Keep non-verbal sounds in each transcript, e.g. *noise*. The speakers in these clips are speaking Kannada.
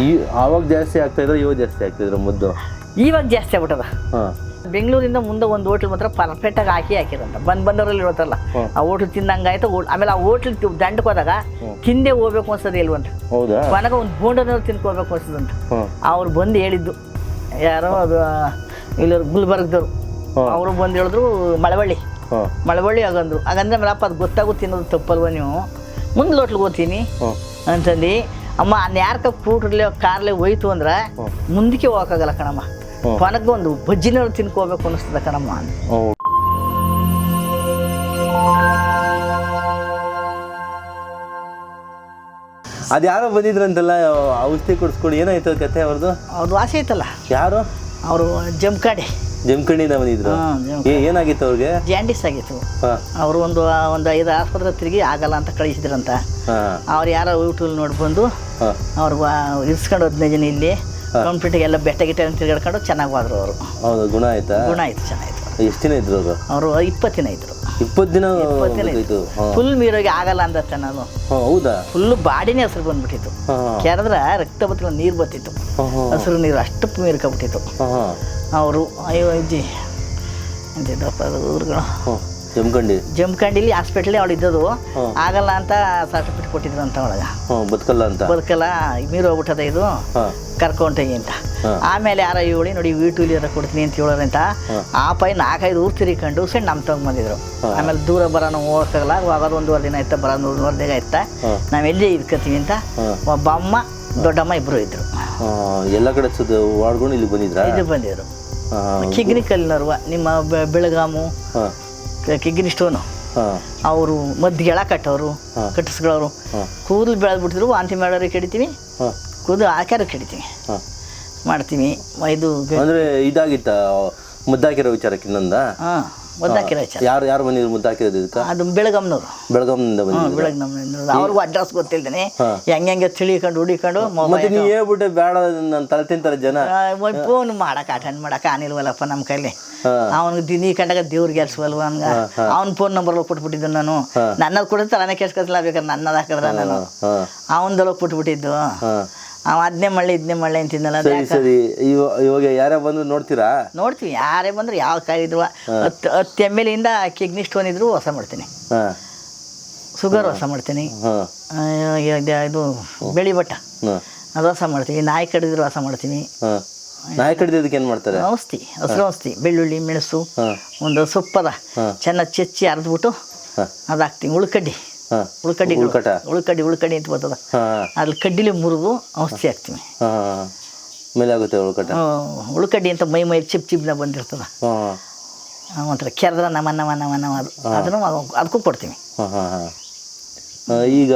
ಈ ಆವಾಗ ಜಾಸ್ತಿ ಆಗ್ತಾ ಇದ್ರೆ ಇವಾಗ ಜಾಸ್ತಿ ಆಗ್ತಿದ್ರು ಮುದ್ದು. ಇವಾಗ ಜಾಸ್ತಿ ಆಗ್ಬಿಟ್ಟದ? ಹಾಂ. ಬೆಂಗಳೂರಿಂದ ಮುಂದೆ ಒಂದು ಹೋಟ್ಲ್ ಮಾತ್ರ ಪರ್ಫೆಕ್ಟಾಗಿ ಹಾಕಿ ಹಾಕಿರಂತ ಬಂದ್ ಬಂದವರಲ್ಲಿ ಇರುತ್ತಲ್ಲ ಆ ಹೋಟ್ಲ್ ತಿಂದಂಗಾಯ್ತು ಆಯ್ತು ಆಮೇಲೆ ಆ ಹೋಟ್ಲ್ ದಂಡಕ್ಕೆ ಹೋದಾಗ ತಿಂದೆ ಹೋಗ್ಬೇಕು ಅನ್ಸೋದು ಇಲ್ವಂತ ಹೌದಾ? ಕೊನೆಗ ಒಂದು ಬೋಂಡನವ್ರು ತಿನ್ಕೋಬೇಕು ಅನ್ಸದಂತ ಅವ್ರು ಬಂದು ಹೇಳಿದ್ದು. ಯಾರೋ ಅದು ಇಲ್ಲ ಗುಲ್ಬರ್ಗದವ್ರು. ಅವರು ಬಂದು ಹೇಳಿದ್ರು ಮಳವಳ್ಳಿ. ಮಳವಳ್ಳಿ ಆಗಂದ್ರು ಹಾಗಂದ್ರೆ ಮೇಲಪ್ಪ ಅದು ಗೊತ್ತಾಗು ತಿನ್ನೋದು ತಪ್ಪಲ್ವ ನೀವು? ಮುಂದೆ ಲೋಟ್ಲಿಗೆ ಹೋಗ್ತೀನಿ. ಅಂತಂದು ಅಮ್ಮ ಅನ್ಯಾರ್ಕ ಕೂಟ್ರಲ್ಲೇ ಕಾರ್ಲೆ ಹೋಯ್ತು ಅಂದ್ರೆ ಮುಂದಕ್ಕೆ ಹೋಗಕ್ಕಾಗಲ್ಲ ಕಣಮ್ಮ. ಕೊನೆಗೆ ಒಂದು ಬಜ್ಜಿನ ತಿನ್ಕೋಬೇಕು ಅನಿಸ್ತದ ಕಣಮ್ಮ. ಅದ್ಯಾರೋ ಹ್ಞೂ ಅದು ಯಾರೋ ಬಂದಿದ್ರಂತಲ್ಲ ಔಷಧಿ ಕೊಡಿಸ್ಕೊಡಿ ಏನಾಯ್ತು ಕತೆ ಅವ್ರದ್ದು ಅವ್ರದ್ದು ಆಸೆ ಐತಲ್ಲ. ಯಾರು? ಅವರು ಜಮ್ಕಾಡಿ. ಜಮಖಂಡಿಯಿಂದ ಬಂದಿದ್ರು. ಹಾಂ ಜಮ್ ಏ ಏನಾಗಿತ್ತು ಅವ್ರಿಗೆ? ಜಾಂಡಿಸ್ ಆಗಿತ್ತು. ಹಾ. ಅವರು ಒಂದು ಒಂದು ಐದು ಆಸ್ಪತ್ರೆ ತಿರುಗಿ ಆಗಲ್ಲ ಅಂತ ಕಳಿಸಿದ್ರಂತ. ಹಾ. ಅವ್ರು ಯಾರೋ ಯೂಟ್ಯೂಬ್ ನೋಡಿ ಬಂದು ಹಾಂ. ಅವ್ರು ಇರ್ಸ್ಕೊಂಡು ಹದಿನೈದು ಜನ ಇಲ್ಲಿ. ಕಂಪ್ಲೀಟಿಗೆ ಎಲ್ಲ ಬೆಟ್ಟ ಗಿಟ್ಟ ತಿರ್ಗಾಡ್ಕೊಂಡು ಚೆನ್ನಾಗಿ ಹೋದ್ರು ಅವರು. ಹೌದು ಗುಣ ಆಯ್ತಾ? ಗುಣ ಆಯ್ತು ಚೆನ್ನಾಗಿತ್ತು. ಎಷ್ಟು ದಿನ ಇದ್ರು ಅವರು? ಅವರು ಇಪ್ಪತ್ತು ದಿನ ಇದ್ರು. ಇಪ್ಪತ್ತು ದಿನ ಇದು ಫುಲ್ ಮೀರೋಗಿ ಆಗಲ್ಲ ಅಂದತ್ತೆ ನಾನು. ಹೌದಾ? ಫುಲ್ ಬಾಡಿನೇ ಹಸಿರು ಬಂದ್ಬಿಟ್ಟಿತ್ತು. ಕೆರೆದ್ರೆ ರಕ್ತ ಬತ್ತಿಲ್ಲ ನೀರು ಬತ್ತಿತ್ತು. ಹಸಿರು ನೀರು ಅಷ್ಟು ಮೀರ್ಕೊಬಿಟ್ಟಿತ್ತು. ಅವರು ಅಯ್ಯೋ ಅಜ್ಜಿ. ಅಂತಿದ್ದಪ್ಪ ಅದು ಊರುಗಳು. ಹಾಂ ಜಮಖಂಡಿ. ಜಮ್ಕಂಡಿಲಿ ಹಾಸ್ಪಿಟ್ಲೇ ಅವಳು ಇದ್ದದು ಆಗಲ್ಲ ಅಂತ ಸರ್ಟಿಫಿಕೇಟ್ ಕೊಟ್ಟಿದ್ರು ಅಂತ ಒಳಗೆ ಬದುಕಲ್ಲ ಅಂತ. ಬದುಕಲ್ಲ ಮೀರು ಹೋಗ್ಬಿಟ್ಟದ ಇದು. ಕರ್ಕೊಂಡೋಗಿ ಅಂತ. ಆಮೇಲೆ ಯಾರ ಹೇಳಿ ನೋಡಿ ವೀಟೂಲಿ ಅದ ಕೊಡ್ತೀನಿ ಅಂತ ಹೇಳೋರಂತ ಆ ಪೈ ನಾಲ್ಕೈದು ಊರು ತಿರ್ಕೊಂಡು ಸಣ್ಣ ನಮ್ಮ ತಗೊಂಬಂದಿದ್ರು ಆಮೇಲೆ ದೂರ ಬರೋಣ ಹೋಗಕ್ಕಾಗಲ್ಲ ಹೋಗೋದು ಒಂದೂವರೆ ದಿನ ಆಯ್ತಾ ಬರೋದು ಒಂದೂವರೆ ದಿನ ಆಯ್ತಾ ನಾವು ನಾವೆಲ್ಲೇ ಇದ್ಕತ್ತೀವಿ ಅಂತ. ಒಬ್ಬ ಅಮ್ಮ ದೊಡ್ಡಮ್ಮ ಇಬ್ಬರು ಇದ್ರು. ಎಲ್ಲ ಕಡೆ ವಾಡ್ಕೊಂಡು ಇಲ್ಲಿ ಬಂದಿದ್ರು? ಇಲ್ಲಿ ಬಂದಿದ್ರು. ಕಿಗ್ನಿ ಕಲ್ಲಿನವ್ರು ನಿಮ್ಮ ಬೆಳಗಾಮು ಕಿಗ್ನಿ ಸ್ಟೋನು. ಅವರು ಮದ್ದಿಗೆಳ ಕಟ್ಟೋರು ಹಾಂ. ಕಟ್ಟಿಸ್ಗಳವರು ಹಾಂ. ಕೂದಲು ಬೆಳೆದ್ಬಿಟ್ಟಿದ್ರು ವಾಂತಿ ಮಾಡೋರಿಗೆ ಕಡಿತೀವಿ ಕೂದಲು ಹಾಕ್ಯಾರ ಕೆಡಿತೀವಿ. ಮಾಡ್ತೀವಿ. ಇದು ಅಂದರೆ ಇದಾಗಿತ್ತ? ಮುದ್ದಾಕಿರೋ ವಿಚಾರಕ್ಕೆ ಇನ್ನೊಂದ? ಹಾಂ ಯಾರು ಯಾರು ಬಂದಿದ್ರು ಮುದ್ದಾಕಿರೋದು ಇದಕ್ಕೆ? ಅದು ಬೆಳಗಮ್ನವ್ರು ಬೆಳಗಾಂನಿಂದ ಬಂದಿದ್ರು ಬೆಳಗ್ಗೆ ನಮ್ಮ ಅವ್ರಿಗೂ ಅಡ್ರೆಸ್ ಗೊತ್ತಿಲ್ದೇನೆ. ಹೆಂಗೆ ಹೆಂಗೆ ತಿಳಿಕೊಂಡು ಹುಡಿಕೊಂಡು ಮತ್ತೆ ನೀವು ಹೇಳ್ಬಿಟ್ಟು ಬೇಡ ನನ್ನ ತಲೆ ತಿಂತಾರೆ ಜನ. ಫೋನ್ ಮಾಡಕ್ಕೆ ಅಟೆಂಡ್ ಮಾಡಕ್ಕೆ ಆನಿಲ್ವಲ್ಲಪ್ಪ ನಮ್ಮ ಕೈಲಿ. ಅವನಿಗೆ ದಿನಿ ಕಂಡಾಗ ದೇವ್ರಿಗೆ ಎಲ್ಸವಲ್ವ ಹಂಗ? ಅವ್ನ ಫೋನ್ ನಂಬರ್ ಕೊಟ್ಬಿಟ್ಟಿದ್ದು ನಾನು. ನನ್ನದು ಕೂಡ ತಲೆನೇ ಕೆಡ್ಸ್ಕೊತಿಲ್ಲ ಬೇಕಾದ್ರೆ ನನ್ನದು ಹಾಕಿದ್ರೆ ನಾನು. ಹಾಂ. ಅವನದೆಲ್ಲ ಕೊಟ್ಬಿಟ್ಟಿದ್ದು. ಅವ ಅದನ್ನೇ ಮಳ್ಳಿ ಇದನ್ನೇ ಮಳ್ಳಿ ಅಂತಿದ್ದಲ್ಲ ಸರಿ ಸರಿ. ಇವ ಇವಾಗ ಯಾರೋ ಬಂದು ನೋಡ್ತೀರಾ? ನೋಡ್ತೀವಿ. ಯಾರೇ ಬಂದ್ರೆ ಯಾವ ಕಾಯಿದ್ರು ಹತ್ತು ಹತ್ತು ಎಂ ಎಲ್ ಇಂದ ಕಿಡ್ನಿ ಸ್ಟೋನ್ ಇದ್ರು ಹೊಸ ಮಾಡ್ತೀನಿ. ಹಾಂ. ಶುಗರ್ ಹೊಸ ಮಾಡ್ತೀನಿ. ಹಾಂ. ಆ, ಇದು- ಇದು ಬೆಳಿ ಬಟ್ಟ. ಹಾಂ. ಅದು ಹೊಸ ಮಾಡ್ತೀವಿ ನಾಯಿ ಕಡಿದ್ರು ಹೊಸ ಮಾಡ್ತೀನಿ. ಹಾಂ. ನಾಯಿ ಕಡಿದಕ್ಕೆ ಏನು ಮಾಡ್ತಾರೆ? ಔಷಧಿ ಹಸಿರು ಔಷಧಿ. ಬೆಳ್ಳುಳ್ಳಿ ಮೆಣಸು ಹಾಂ. ಒಂದು ಸೊಪ್ಪದ. ಚೆನ್ನಾಗಿ ಚೆಚ್ಚಿ ಅರ್ದ್ಬಿಟ್ಟು ಹಾಂ. ಅದು ಹಾಕ್ತೀನಿ ಉಳ್ಕಡ್ಡಿ. ಉಳ್ಕಡ್ಡಿ ಉಳ್ಕಡ್ಡಿ. ಉಳ್ಕಡ್ಡಿ ಅಂತ ಬರ್ತದ. ಅಲ್ಲಿ ಕಡ್ಡಿಲಿ ಮುರಿದು ಔಷಧಿ ಹಾಕ್ತೀವಿ ಮೇಲೆ ಆಗುತ್ತೆ ಉಳ್ಕಟ ಆ, ಉಳ್ಕಡ್ಡಿ. ಅಂತ ಮೈ ಮೈ ಚಿಪ್ ಚಿಪ್ನ ಬಂದಿರ್ತದ. ಒಂಥರ ಕೆರೆದ್ರ ನಮ ನಮ ನಮ್ಮ ನಮ್ಮ ಅದು. ಅದನ್ನು ಅದಕ್ಕೂ ಕೊಡ್ತೀವಿ ಈಗ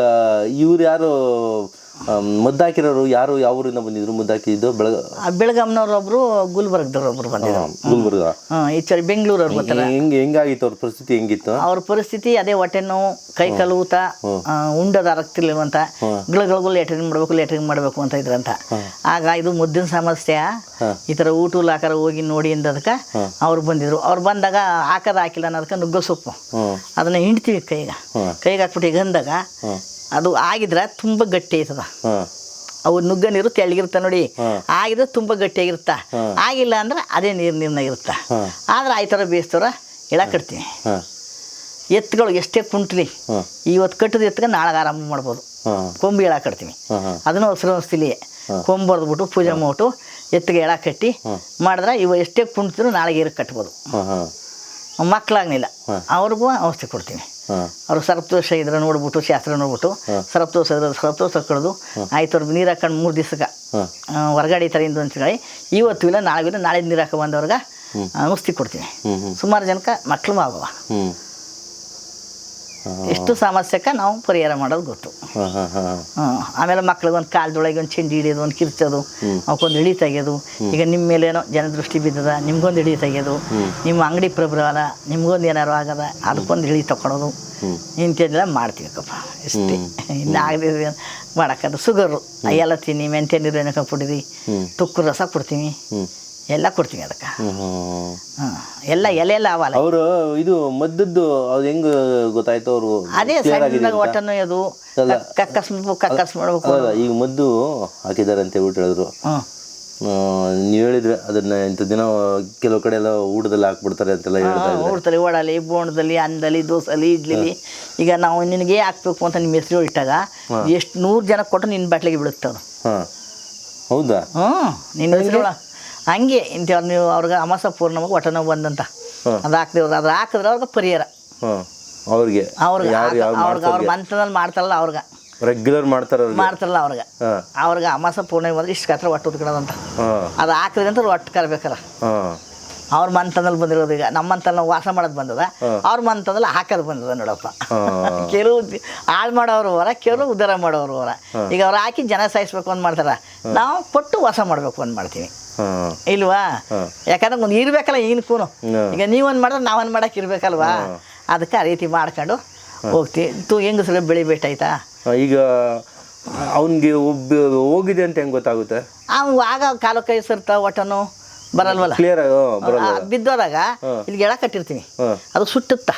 ಇವ್ರು ಯಾರು ಮುದ್ದಾಕಿರೋರು ಯಾರು ಯಾವ ಊರಿಂದ ಬಂದಿದ್ರು? ಮುದ್ದಾಕಿದ್ದು ಬೆಳಗ ಆ ಗುಲ್ಬರ್ಗದವ್ರೊಬ್ರು ಒಬ್ರು ಗುಲ್ಬರ್ಗದವ್ರು ಒಬ್ರು ಬಂದಿದ್ರು ಗುಲ್ಬರ್ಗ ಹಾಂ ಈ ಚಳಿ ಬೆಂಗಳೂರವ್ರು ಬರ್ತಾರೆ ಹೆಂಗೆ ಹೆಂಗಾಗಿತ್ತು ಅವ್ರ ಪರಿಸ್ಥಿತಿ ಹೆಂಗಿತ್ತು? ಅವ್ರ ಪರಿಸ್ಥಿತಿ ಅದೇ ಹೊಟ್ಟೆ ನೋವು ಕೈ ಕಾಲು ಊತ ಉಂಡದ ಅಂತ ಗಿಳಗಳಿಗೂ ಲೆಟ್ರಿನ್ ಮಾಡಬೇಕು ಲೆಟ್ರಿನ್ ಮಾಡಬೇಕು ಅಂತ ಇದ್ರಂತ. ಆಗ ಇದು ಮುದ್ದಿನ ಸಮಸ್ಯೆ ಈ ಥರ ಊಟ ಹಾಕಾರ ಹೋಗಿ ನೋಡಿ ಅಂದದಕ್ಕೆ ಅವ್ರು ಬಂದಿದ್ರು. ಅವ್ರು ಬಂದಾಗ ಹಾಕದ ಹಾಕಿಲ್ಲ ಅನ್ನೋದಕ್ಕೆ ನುಗ್ಗ ಸೊಪ್ಪು. ಅದನ್ನ ಹಿಂಡ್ತೀವಿ ಕೈಗ. ಕೈಗೆ ಹಾಕ್ಬಿಟ್ಟು ಈಗ ಅಂದಾಗ ಅದು ಆಗಿದ್ರೆ ತುಂಬ ಗಟ್ಟಿ ಆಯ್ತದ. ಅವು ನುಗ್ಗ ನೀರು ತೆಳ್ಳಗಿರ್ತ ನೋಡಿ. ಆಗಿದ್ರೆ ತುಂಬ ಗಟ್ಟಿಯಾಗಿರುತ್ತ ಆಗಿಲ್ಲ ಅಂದ್ರೆ ಅದೇ ನೀರು ನೀರ್ನಾಗಿರುತ್ತ. ಆದ್ರೆ ಆಯ್ತರ ಬೇಯಿಸ್ತಾರ ಎಳ ಕಟ್ತೀನಿ. ಎತ್ತುಗಳು ಎಷ್ಟೇ ಕುಂಟ್ಲಿ ಇವತ್ತು ಕಟ್ಟಿದ ಎತ್ತಿಗೆ ನಾಳೆ ಆರಾಮ ಮಾಡ್ಬೋದು. ಕೊಂಬು ಎಳ ಕಟ್ತೀನಿ. ಅದನ್ನು ಹಸಿರು ಅನಿಸ್ತಿಲಿ ಕೊಂಬು ಹೊಡೆದ್ಬಿಟ್ಟು ಪೂಜೆ ಮಾಡ್ಬಿಟ್ಟು ಎತ್ತಿಗೆ ಎಳ ಕಟ್ಟಿ ಮಾಡಿದ್ರೆ ಇವ ಎಷ್ಟೇ ಕುಂಟಿದ್ರು ನಾಳೆಗೆ ಏರಿಗೆ ಕಟ್ಬೋದು. ಮಕ್ಕಳಾಗ್ಲಿಲ್ಲ ಅವ್ರಿಗೂ ಔಷಧಿ ಕೊಡ್ತೀವಿ ಹಾಂ ಅವ್ರು ಸರ್ಪದೋಷ ಇದ್ರೆ ನೋಡ್ಬಿಟ್ಟು ಶಾಸ್ತ್ರ ನೋಡ್ಬಿಟ್ಟು ಸರ್ಪದೋಷ ಇದ್ರೆ ಸರ್ಪದೋಷ ಕಳೆದು ಆಯ್ತು ಅವ್ರಿಗೆ ನೀರು ಹಾಕೊಂಡು ಮೂರು ದಿವ್ಸಕ್ಕೆ. ಹೊರಗಡೆ ಥರ ಅಂತೇಳಿ ಇವತ್ತು ಇಲ್ಲ ನಾಳೆ ಇಲ್ಲ ನಾಳೆ ನೀರು ಹಾಕೊ ಬಂದವ್ರಿಗೆ ಔಷಧಿ ಕೊಡ್ತೀನಿ. ಸುಮಾರು ಜನಕ್ಕೆ ಮಕ್ಕಳು ಆಗವ ಹ್ಞೂ ಇಷ್ಟು ಸಮಸ್ಯೆಗೆ ನಾವು ಪರಿಹಾರ ಮಾಡೋದು ಗೊತ್ತು. ಆಮೇಲೆ ಮಕ್ಳಿಗೆ ಒಂದು ಕಾಲ್ದೊಳಗೆ ಒಂದು ಚೆಂಡಿ ಹಿಡಿಯೋದು ಒಂದು ಕಿರ್ಚೋದು ಅವಕ್ಕೊಂದು ಇಳಿ ತೆಗೆಯೋದು. ಈಗ ನಿಮ್ಮ ಮೇಲೇನೋ ಜನದೃಷ್ಟಿ ಬಿದ್ದದ ನಿಮ್ಗೊಂದು ಇಳಿ ತೆಗೆಯೋದು. ನಿಮ್ಮ ಅಂಗಡಿ ಪ್ರಭಾವ ನಿಮ್ಗೊಂದು ಏನಾರು ಆಗದ ಅದಕ್ಕೊಂದು ಇಳಿ ತಗೊಳೋದು ಇಂಥದ್ದೆಲ್ಲ ಮಾಡ್ತೀವಕ್ಕಪ್ಪ ಇಷ್ಟೇ ಇನ್ನು ಆಗದಿದ್ರೆ ಮಾಡೋಕ್ಕದು ಶುಗರು ಎಲ್ಲ ತಿನ್ನಿ ಮೆಂತೆ ನೀರು ಏನಕ್ಕೆ ಕೊಡಿರಿ ತುಕ್ಕು ರಸ ಕೊಡ್ತೀವಿ ಹ್ಞೂ ಎಲ್ಲ ಕೊಡ್ತೀನಿ ಅದಕ್ಕೆ. ಹಾಂ ಎಲ್ಲ ಎಲೆ ಎಲ್ಲ ಅವಲ್ಲ ಅವರು ಇದು ಮದ್ದದ್ದು ಅದು ಹೆಂಗ್ ಗೊತ್ತಾಯ್ತು ಅವರು? ಅದೇ ಸಣ್ಣದಾಗ ಒಟ್ಟನ್ನು ಅದು. ಕಕ್ಕಸ್ ಕಕ್ಕಸ್ ಮಾಡ್ಬೇಕು ಈಗ ಮದ್ದು ಹಾಕಿದ್ದಾರೆ ಅಂತ ಹೇಳ್ಬಿಟ್ಟು ಹೇಳಿದ್ರು. ನೀವು ಹೇಳಿದ್ರೆ ಅದನ್ನ ಇಂಥ ದಿನ ಕೆಲವು ಕಡೆ ಎಲ್ಲ ಊಟದಲ್ಲಿ ಹಾಕ್ಬಿಡ್ತಾರೆ ಅಂತೆಲ್ಲ ಊಟದಲ್ಲಿ ಓಡಲಿ ಬೋಣದಲ್ಲಿ ಅನ್ನದಲ್ಲಿ ದೋಸೆಲಿ ಇಡ್ಲಿಲಿ. ಈಗ ನಾವು ನಿನಗೆ ಹಾಕ್ಬೇಕು ಅಂತ ನಿಮ್ಮ ಹೆಸರು ಇಟ್ಟಾಗ ಎಷ್ಟು ನೂರು ಜನ ಕೊಟ್ಟು ನಿನ್ನ ಬಾಟ್ಲಿಗೆ ಬಿಡುತ್ತೆ ಅದು. ಹೌದಾ? ಹ್ಞೂ ನಿನ್ನ ಹೆಸರು ಹಂಗೆ ಇಂಥ ನೀವು ಅವ್ರಿಗೆ ಅಮಾಸ ಪೂರ್ಣವಾಗಿ ಹೊಟ್ಟೆ ನೋವು ಬಂದಂತ. ಅದು ಹಾಕ್ದೇವ್ರು ಅದು ಹಾಕಿದ್ರೆ ಅವ್ರಿಗೆ ಪರಿಹಾರ. ಅವ್ರಿಗೆ. ಅವ್ರಿಗೆ ಅವ್ರಿಗೆ ಅವ್ರ ಮಂತ್ರದಲ್ಲಿ ಮಾಡ್ತಾರಲ್ಲ ಅವ್ರಿಗೆ. ರೆಗ್ಯುಲರ್ ಮಾಡ್ತಾರ ಮಾಡ್ತಾರಲ್ಲ ಅವ್ರಿಗೆ. ಅವ್ರಿಗೆ ಅಮಾಸ ಪೂರ್ಣಿಮೆ ಬಂದ್ರೆ ಇಷ್ಟು ಕತ್ರ ಒಟ್ಟು ಉತ್ಕೊಳ್ಳೋದಂತ ಅದು ಹಾಕಿದ್ರೆ ಅಂತ ಒಟ್ಟು ಕರ್ಬೇಕಲ್ಲ. ಅವ್ರ ಮಂತದಲ್ಲಿ ಬಂದಿರೋದು ಈಗ. ನಮ್ಮ ನಾವು ವಾಸ ಮಾಡೋದು ಬಂದದ. ಅವ್ರ ಮಂತದಲ್ಲಿ ಹಾಕೋದು ಬಂದದ ನೋಡಪ್ಪ. *laughs* ಕೆಲವು ಹಾಳು ಮಾಡೋರು ಹೊರ ಕೆಲವು ಉದ್ಧಾರ ಮಾಡೋರು ಹೊರ ಈಗ ಅವ್ರು ಹಾಕಿ ಜನ ಸಾಯಿಸ್ಬೇಕು ಅಂತ ಮಾಡ್ತಾರ. ನಾವು ಕೊಟ್ಟು ವಾಸ ಮಾಡಬೇಕು ಅಂತ ಮಾಡ್ತೀವಿ. ಇಲ್ವಾ. ಯಾಕಂದ್ರೆ ಒಂದು ಇರ್ಬೇಕಲ್ಲ ಕೂನು. ಈಗ ನೀವೊಂದು ಮಾಡಿದ್ರೆ ನಾವೊಂದು ಮಾಡಕ್ಕೆ ಇರ್ಬೇಕಲ್ವಾ? ಅದಕ್ಕೆ ಆ ರೀತಿ ಮಾಡ್ಕೊಂಡು ಹೋಗ್ತೀವಿ ತು ಹೆಂಗಸ್ರು ಬೆಳಿಬೇಕಾಯ್ತಾ ಈಗ ಅವನಿಗೆ ಒಬ್ಬ ಹೋಗಿದೆ ಅಂತ ಹೆಂಗ್ ಗೊತ್ತಾಗುತ್ತೆ? ಅವ್ನು ಆಗ ಕಾಲು ಕೈ ಸರ್ತ ಒಟ್ಟನು ಬರಲ್ವಲ್ಲ? ಕ್ಲಿಯರ್ ಬಿದ್ದೋದಾಗ ಇಲ್ಲಿ ಎಳ ಕಟ್ಟಿರ್ತೀನಿ. ಅದು ಸುಟ್ಟುತ್ತಾ?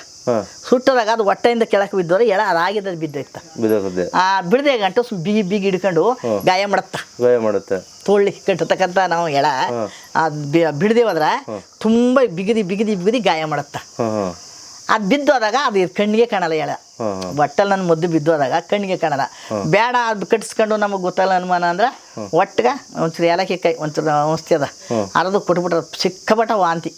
ಸುಟ್ಟದಾಗ ಅದು ಹೊಟ್ಟೆಯಿಂದ ಕೆಳಕ್ಕೆ ಬಿದ್ದೋರೆ ಎಳ ಅದಾಗಿದ್ದು ಬಿದ್ದೋಯ್ತ ಬಿದ್ದೋಗುತ್ತೆ ಆ ಬಿಡದೆ ಗಂಟು ಬಿಗಿ ಬಿಗಿ ಹಿಡ್ಕೊಂಡು ಗಾಯ ಮಾಡತ್ತ. ಗಾಯ ಮಾಡುತ್ತೆ. ತೋಳಿ ಕಟ್ಟತಕ್ಕಂತ ನಾವು ಎಳ. ಬಿಡದೇವಾದ್ರ ಬಿಡದೆ ಹೋದ್ರೆ ತುಂಬ ಬಿಗಿದಿ ಬಿಗಿದಿ ಬಿಗಿದಿ ಗಾಯ ಮಾಡತ್ತ. ಅದ್ ಬಿದ್ದೋದಾಗ ಅದು ಕಣ್ಣಿಗೆ ಕಾಣಲ್ಲ ಎಳ. ಬಟ್ಟಲ್ಲಿ ನನ್ನ ಮದ್ದು ಬಿದ್ದೋದಾಗ ಕಣ್ಣಿಗೆ ಕಾಣಲ್ಲ. ಬೇಡ ಅದು ಕಟ್ಸ್ಕೊಂಡು ನಮಗೆ ಗೊತ್ತಲ್ಲ ಅನುಮಾನ ಅಂದ್ರೆ ಒಟ್ಟಗ ಒಂಚೂರು ಏಲಕ್ಕಿ ಕೈ ಒಂಚೂರು ಅದ. ಅರದು ಕೊಟ್ಬಿಟ್ರ ಸಿಕ್ಕಾಪಟ್ಟ ವಾಂತಿ.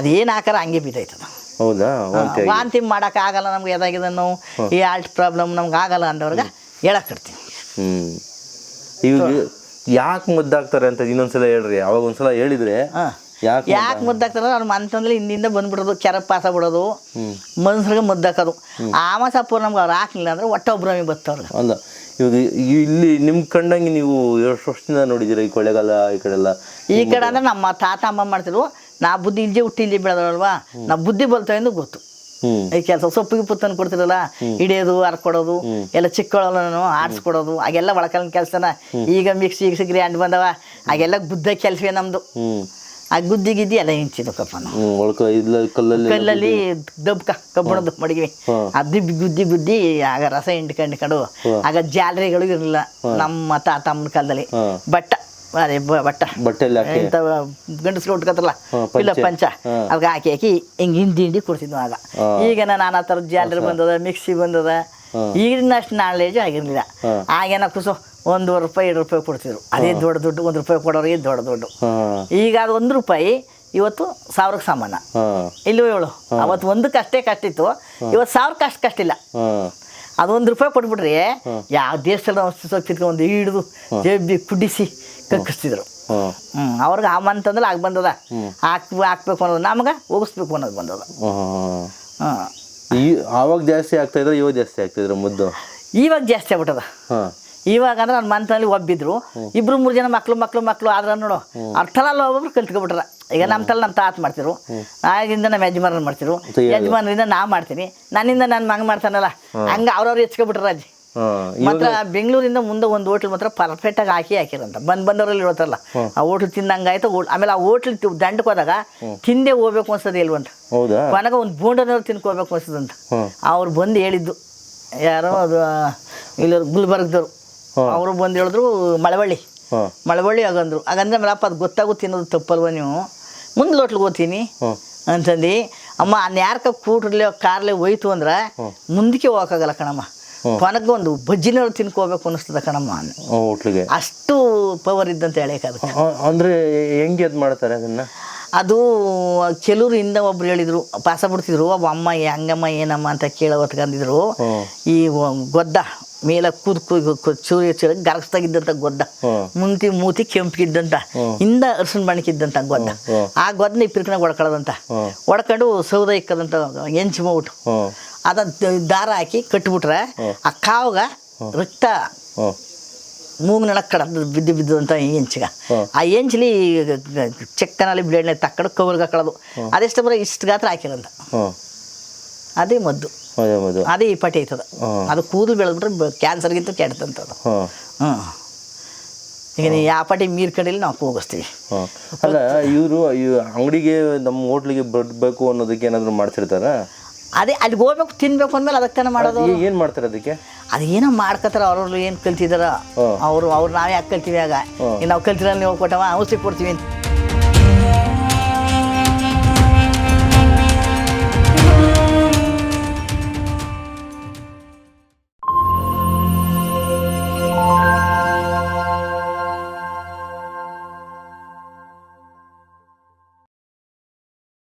ಅದೇನು ಹಾಕಾರ ಹಂಗೆ ಬಿದ್ದೈತದ. ಹೌದಾ? ವಾಂತಿ ಆಗಿ. ಆಗಲ್ಲ ಮಾಡೋಕ್ಕಾಗಲ್ಲ ನಮ್ಗೆ ಎದಾಗಿದೆ ನಾವು. ಈ ಆಲ್ಟ್ ಪ್ರಾಬ್ಲಮ್ ನಮ್ಗೆ ಆಗಲ್ಲ ಅಂದವ್ರಿಗೆ ಹೇಳಕ್ ಕಟ್ತೀನಿ ಹ್ಮ್. ಇವಾಗ ಯಾಕೆ ಮುದ್ದಾಗ್ತಾರೆ ಅಂತ ಇನ್ನೊಂದ್ಸಲ ಹೇಳ್ರಿ. ಅವಾಗ ಒಂದ್ಸಲ ಹೇಳಿದ್ರೆ ಹಾಂ. ಯಾಕೆ ಮುದ್ದಾಗ್ತಾರೆ ಮುದ್ದಾಕ್ತಾರೆ ಮನ್ಸಂದ್ರೆ ಹಿಂದಿಂದ ಬಂದ್ಬಿಡೋದು ಕೆರ ಪಾಸ ಬಿಡೋದು ಹ್ಮ್. ಮನುಷ್ಯರಿಗೆ ಮುದ್ದಾಕೋದು. ಆಮಸಪ್ಪು ನಮ್ಗೆ ಅವ್ರು ಹಾಕ್ಲಿಲ್ಲ ಅಂದ್ರೆ ಒಟ್ಟ ಒಬ್ರಮಿ ಬತ್ತವ್ರಿಗೆ. ಅಲ್ಲ ಇವಾಗ ಇಲ್ಲಿ ನಿಮ್ ಕಂಡಂಗೆ ನೀವು ಎಷ್ಟು ವರ್ಷದಿಂದ ನೋಡಿದಿರ ಈ ಕೊಳ್ಳೆಗಾಲ ಈ ಕಡೆ ಎಲ್ಲ ಈ ಕಡೆ ಅಂದ್ರೆ ನಮ್ಮ ತಾತ ಅಮ್ಮ ಮಾಡ್ತಿದ್ರು ನಾ ಬುದ್ಧಿ ಇಲ್ಲೇ ಹುಟ್ಟಿ ಇಲ್ಲಿ ಬೆಳೆದವಲ್ವಾ ನಾ ಬುದ್ಧಿ ಬಲ್ತಾ ಎಂದು ಗೊತ್ತು. ಈ ಕೆಲಸ ಸೊಪ್ಪಿಗೆ ಪುತ್ತನ್ನು ಕೊಡ್ತಿರಲ್ಲ ಹಿಡಿಯೋದು ಹರ್ಕೊಡೋದು ಎಲ್ಲ ಚಿಕ್ಕವಳನ್ನು ಆಡಿಸ್ಕೊಡೋದು ಹಾಗೆಲ್ಲ ಒಳಕಲ್ಲಿನ ಕೆಲಸನ. ಈಗ ಮಿಕ್ಸಿ ಸಿಗ್ರಿ ಗ್ರ್ಯಾಂಡ್ ಬಂದವ ಹಾಗೆಲ್ಲ ಗುದ್ದ ಕೆಲಸವೇ ನಮ್ಮದು ಆ ಗುದ್ದಿಗಿದ್ದಿ ಎಲ್ಲ ಹಿಂಚಿದಕ್ಕಪ್ಪ ನಾವು. ಕಲ್ಲಲ್ಲಿ ದಬ್ಕ ಕಬ್ಬಣದ ಮಡಗಿವಿ. ಅದು ಗುದ್ದಿ ಗುದ್ದಿ ಆಗ ರಸ ಹಿಂಡ್ಕೊಂಡು ಹಿಂಡ್ಕೊಂಡು ಆಗ ಜಾಲರಿಗಳು ಇರಲಿಲ್ಲ ನಮ್ಮ ತಾತಮ್ಮನ ಕಾಲದಲ್ಲಿ. ಬಟ್ಟ ಅದೇ ಬಟ್ಟ. ಇಂಥ ಗಂಡಸ್ರು ಉಟ್ಕೊತಾರಲ್ಲ ಇಲ್ಲ ಪಂಚೆ. ಅದಕ್ಕೆ ಹಾಕಿ ಹಾಕಿ ಹಿಂಗೆ ಹಿಂಡಿ ಹಿಂಡಿ ಕೊಡ್ತಿದ್ವು ಆಗ. ಈಗ ನಾನು ಆ ಥರದ ಜಾಲರಿ ಬಂದದ ಮಿಕ್ಸಿ ಬಂದದ. ಈಗಿನ ಅಷ್ಟು ನಾಲೆಜ್ ಆಗಿರಲಿಲ್ಲ. ಆಗೇನ ಕುಸು ಒಂದೂವರೆ ರೂಪಾಯಿ ಎರಡು ರೂಪಾಯಿ ಕೊಡ್ತಿದ್ರು ಅದೇ ದೊಡ್ಡ ದುಡ್ಡು ಒಂದು ರೂಪಾಯಿ ಕೊಡೋರಿಗೆ ದೊಡ್ಡ ದುಡ್ಡು? ಈಗ ಅದು ಒಂದು ರೂಪಾಯಿ ಇವತ್ತು ಸಾವಿರಕ್ಕೆ ಸಾಮಾನ. ಇಲ್ಲೂ ಹೇಳು ಅವತ್ತು ಒಂದಕ್ಕೆ ಅಷ್ಟೇ ಕಷ್ಟ ಇತ್ತು ಇವತ್ತು ಸಾವಿರಕ್ಕೆ ಅಷ್ಟು ಕಷ್ಟ ಇಲ್ಲ ಹಾ. ಅದು ಒಂದು ರೂಪಾಯಿ ಕೊಟ್ಬಿಟ್ರಿ ಯಾವ ದೇಶದಲ್ಲಿ ಒಂದು ಹಿಡಿದು ಜೇಬಿ ಕುಡಿಸಿ ಕಕ್ಕಿಸ್ತಿದ್ರು. ಅವ್ರಿಗೆ ಆ ಮಂತಂದ್ರೆ ಆಗ ಬಂದದ. ಹಾಕ್ ಹಾಕ್ಬೇಕು ಅನ್ನೋದು. ನಮ್ಗೆ ಹೋಗಿಸ್ಬೇಕು ಅನ್ನೋದು ಬಂದದ. ಈ ಆವಾಗ ಜಾಸ್ತಿ ಆಗ್ತಾ ಇದ್ರೆ ಇವಾಗ ಜಾಸ್ತಿ ಆಗ್ತಿದ್ರು ಮುದ್ದು? ಇವಾಗ ಜಾಸ್ತಿ ಆಗ್ಬಿಟ್ಟದ. ಹಾ. ಇವಾಗ ಅಂದ್ರೆ ನನ್ನ ಮಂತಲ್ಲಿ ಒಬ್ಬಿದ್ರು. ಇಬ್ರು ಮೂರು ಜನ ಮಕ್ಳು ಮಕ್ಳು ಮಕ್ಳು ಆದ್ರೆ ನೋಡು. ಅವ್ರ ತಲಲ್ಲಿ ಒಬ್ಬೊಬ್ರು ಕಲ್ತ್ಕೊಬಿಟ್ರ. ಈಗ ನಮ್ಮ ತಲೆ ನಮ್ಮ ತಾತ ಮಾಡ್ತಿರು ಆಗಿಂದ ನಮ್ಮ ಯಜಮಾನ ಮಾಡ್ತಿರು? ಯಜಮಾನರಿಂದ ನಾ ಮಾಡ್ತೀನಿ. ನನ್ನಿಂದ ನನ್ನ ಮಗ ಮಾಡ್ತಾನಲ್ಲ. ಹಂಗ ಅವ್ರವ್ರು ಹೆಚ್ಕೊಬಿಟ್ರ ಅಜ್ಜಿ ಮಾತ್ರ ಬೆಂಗಳೂರಿಂದ ಮುಂದೆ ಒಂದು ಹೋಟ್ಲ್ ಮಾತ್ರ ಪರ್ಫೆಕ್ಟ್ ಆಗಿ ಹಾಕಿ ಹಾಕಿರಂತ. ಬಂದು ಬಂದವರಲ್ಲಿ ಹೇಳ್ತಾರಲ್ಲ ಆ ಹೋಟ್ಲ್ ತಿನ್ನಂಗಾಯ್ತು ಆಮೇಲೆ ಆ ಹೋಟ್ಲ್ ದಂಡಕ್ಕೆ ಹೋದಾಗ ತಿಂದೆ ಹೋಗ್ಬೇಕು ಅನ್ಸೋದು ಇಲ್ವಂತ ಕೊನೆಗೆ ಒಂದು ಬೋಂಡನವ್ರು ತಿನ್ಕೋಬೇಕು ಅನ್ಸದಂತ. ಅವ್ರು ಬಂದು ಹೇಳಿದ್ದು ಯಾರೋ ಅದು ಇಲ್ಲ ಗುಲ್ಬರ್ಗದವ್ರು. ಅವರು ಬಂದು ಹೇಳಿದ್ರು ಮಳವಳ್ಳಿ. ಮಳವಳ್ಳಿ ಆಗಂದ್ರು ಹಾಗಂದ್ರೆ ಮೇಲಪ್ಪ ಅದು ಗೊತ್ತಾಗು ತಿನ್ನೋದು ತಪ್ಪಲ್ವ ನೀವು? ಮುಂದೆ ಹೋಟ್ಲಿಗೆ ಹೋಗ್ತೀನಿ. ಅಂತಂದು ಅಮ್ಮ ಅನ್ಯಾರ್ಕ ಕೂಟ್ರಲ್ಲೇ ಕಾರ್ಲೆ ಹೋಯ್ತು ಅಂದ್ರೆ ಮುಂದಕ್ಕೆ ಹೋಗೋಕ್ಕಾಗಲ್ಲ ಕಣಮ್ಮ. ಒಂದು ಬಜ್ಜಿನವ್ರು ತಿನ್ಕೋಬೇಕು ಅನ್ನಿಸ್ತದ ಕಣಮ್ಮ. ಹೋಟ್ಲಿಗೆ ಅಷ್ಟು ಪವರ್ ಇದ್ದಂತ ಹೇಳಕ್ಕೆ ಅದು ಅಂದ್ರೆ ಹೆಂಗೆ ಅದು ಮಾಡ್ತಾರೆ ಅದನ್ನ? ಅದು ಕೆಲವರು ಹಿಂದೆ ಒಬ್ರು ಹೇಳಿದ್ರು ಪಾಸ ಬಿಡ್ತಿದ್ರು ಒಬ್ಬ ಅಮ್ಮ ಹಂಗಮ್ಮ ಏನಮ್ಮ ಅಂತ ಕೇಳ ಹೊತ್ಕೊಂಡಿದ್ರು ಈ ಗೊದ್ದ ಮೇಲೆ ಕೂದ್ ಚೂರಿ ಚೂರಿ ಗರಗ್ಸ್ದಾಗಿದ್ದಂಥ ಗೊದ್ದ. ಮುಂತಿ ಮೂತಿ ಕೆಂಪಿಗಿದ್ದಂತ ಹಿಂದ ಅರ್ಸನ್ ಬಣಕಿದ್ದಂತ ಗೊದ್ದ. ಆ ಗೊದ್ದನ ಇಪ್ಪಿರ್ಕನ ಒಡ್ಕೊಳ್ಳೋದಂತ ಒಡ್ಕೊಂಡು ಸೌದ ಇಕ್ಕದಂತ ಎಂಚು ಮೌಟು. ಅದ ದಾರ ಹಾಕಿ ಕಟ್ಬಿಟ್ರೆ ಆ ಕಾವ್ಗ ರಕ್ತ ಹ್ಮ್ ನಡಕ್ ಕಡ ಬಿದ್ದು ಬಿದ್ದು ಅಂತ ಎಂಚಿಗ. ಆ ಎಂಚ್ಲಿ ಚೆಕ್ಕನಲ್ಲಿ ಬ್ಲೇಡ್ನ ತಕ್ಕಡ ಕವರ್ಗೆ ಹಾಕೊಳ್ಳೋದು ಅದೆಷ್ಟು ಬರೋ ಇಷ್ಟು ಗಾತ್ರ ಹಾಕಿರಂತ. ಅದೇ ಮದ್ದು. ಅದೇ ಅದೇ ಈ ಪಟಿ ಐತದ. ಅದು ಕೂದಲು ಬೆಳೆದ್ಬಿಟ್ರೆ ಕ್ಯಾನ್ಸರ್ಗಿಂತ ಕೆಡ್ತಂತದು ಹ್ಮ್ ಹ್ಞೂ ಈಗ ನೀವು ಯಾವ ಪಾಟಿ ಮೀರ್ ಕಡೆಯಲ್ಲಿ ನಾವು ಕೂಗಿಸ್ತೀವಿ. ಹಾಂ. ಅಲ್ಲ ಇವರು ಅಂಗಡಿಗೆ ನಮ್ಮ ಹೋಟ್ಲಿಗೆ ಬರಬೇಕು ಅನ್ನೋದಕ್ಕೆ ಏನಾದರೂ ಮಾಡ್ತಿರ್ತಾರ ಅದೇ ಅಲ್ಲಿಗೆ ಹೋಗ್ಬೇಕು ತಿನ್ಬೇಕು ಅಂದ್ಮೇಲೆ ಅದಕ್ಕೆ ತಾನೇ ಮಾಡೋದು ಏನು ಮಾಡ್ತಾರೆ ಅದಕ್ಕೆ? ಅದೇನೋ ಮಾಡ್ಕೊತಾರ ಅವ್ರವ್ರು ಏನು ಕಲ್ತಿದಾರ. ಅವರು ಅವ್ರು ನಾವೇ ಯಾಕೆ ಕಲ್ತೀವಿ ಆಗ? ನಾವು ಕಲ್ತಿರಲ್ಲ ನೀವು ಕೊಟ್ಟವ ಔಷಧಿ ಕೊಡ್ತೀವಿ ಅಂತ.